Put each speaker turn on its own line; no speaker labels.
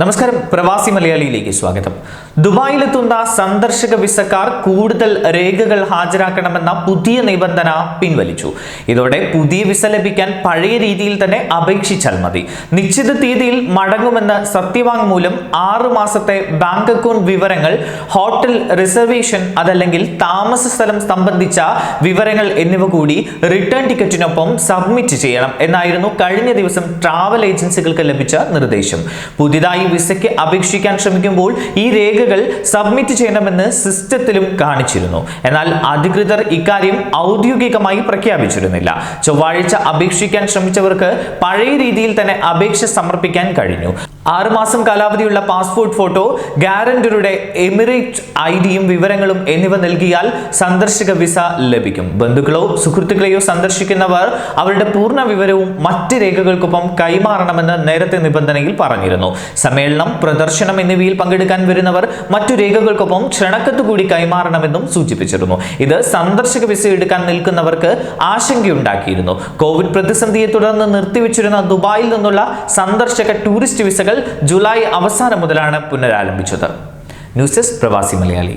നമസ്കാരം. പ്രവാസി മലയാളിയിലേക്ക് സ്വാഗതം. ദുബായിലെത്തുന്ന സന്ദർശക വിസക്കാർ കൂടുതൽ രേഖകൾ ഹാജരാക്കണമെന്ന പുതിയ നിബന്ധന പിൻവലിച്ചു. ഇതോടെ പുതിയ വിസ ലഭിക്കാൻ പഴയ രീതിയിൽ തന്നെ അപേക്ഷിച്ചാൽ മതി. നിശ്ചിത തീയതിയിൽ മടങ്ങുമെന്ന സത്യവാങ്മൂലം ആറ് മാസത്തെ ബാങ്ക് അക്കൗണ്ട് വിവരങ്ങൾ ഹോട്ടൽ റിസർവേഷൻ അതല്ലെങ്കിൽ താമസ സ്ഥലം സംബന്ധിച്ച വിവരങ്ങൾ എന്നിവ കൂടി റിട്ടേൺ ടിക്കറ്റിനൊപ്പം സബ്മിറ്റ് ചെയ്യണം എന്നായിരുന്നു കഴിഞ്ഞ ദിവസം ട്രാവൽ ഏജൻസികൾക്ക് ലഭിച്ച നിർദ്ദേശം. പുതിയതായി വിസയ്ക്ക് അപേക്ഷിക്കാൻ ശ്രമിക്കുമ്പോൾ ഈ രേഖകൾ സബ്മിറ്റ് ചെയ്യണമെന്ന് സിസ്റ്റത്തിലും കാണിച്ചിരുന്നു. എന്നാൽ അധികൃതർ ഇക്കാര്യം ഔദ്യോഗികമായി പ്രഖ്യാപിച്ചിരുന്നില്ല. ചൊവ്വാഴ്ച അപേക്ഷിക്കാൻ ശ്രമിച്ചവർക്ക് പഴയ രീതിയിൽ തന്നെ അപേക്ഷ സമർപ്പിക്കാൻ കഴിഞ്ഞു. ആറുമാസം കാലാവധിയുള്ള പാസ്പോർട്ട് ഫോട്ടോ ഗ്യാരണ്ടറുടെ എമിറേറ്റ് ഐ ഡിയും വിവരങ്ങളും എന്നിവ നൽകിയാൽ സന്ദർശക വിസ ലഭിക്കും. ബന്ധുക്കളോ സുഹൃത്തുക്കളെയോ സന്ദർശിക്കുന്നവർ അവരുടെ പൂർണ വിവരവും മറ്റ് രേഖകൾക്കൊപ്പം കൈമാറണമെന്ന് നേരത്തെ നിബന്ധനയിൽ പറഞ്ഞിരുന്നു. സമ്മേളനം പ്രദർശനം എന്നിവയിൽ പങ്കെടുക്കാൻ വരുന്നവർ മറ്റു രേഖകൾക്കൊപ്പം ക്ഷണക്കത്ത് കൂടി കൈമാറണമെന്നും സൂചിപ്പിച്ചിരുന്നു. ഇത് സന്ദർശക വിസ എടുക്കാൻ നിൽക്കുന്നവർക്ക് ആശങ്കയുണ്ടാക്കിയിരുന്നു. കോവിഡ് പ്രതിസന്ധിയെ തുടർന്ന് നിർത്തിവെച്ചിരുന്ന ദുബായിൽ നിന്നുള്ള സന്ദർശക ടൂറിസ്റ്റ് വിസകൾ ജൂലൈ അവസാനം മുതലാണ് പുനരാരംഭിച്ചത്. ന്യൂസ് ഡെസ്ക് പ്രവാസി മലയാളി.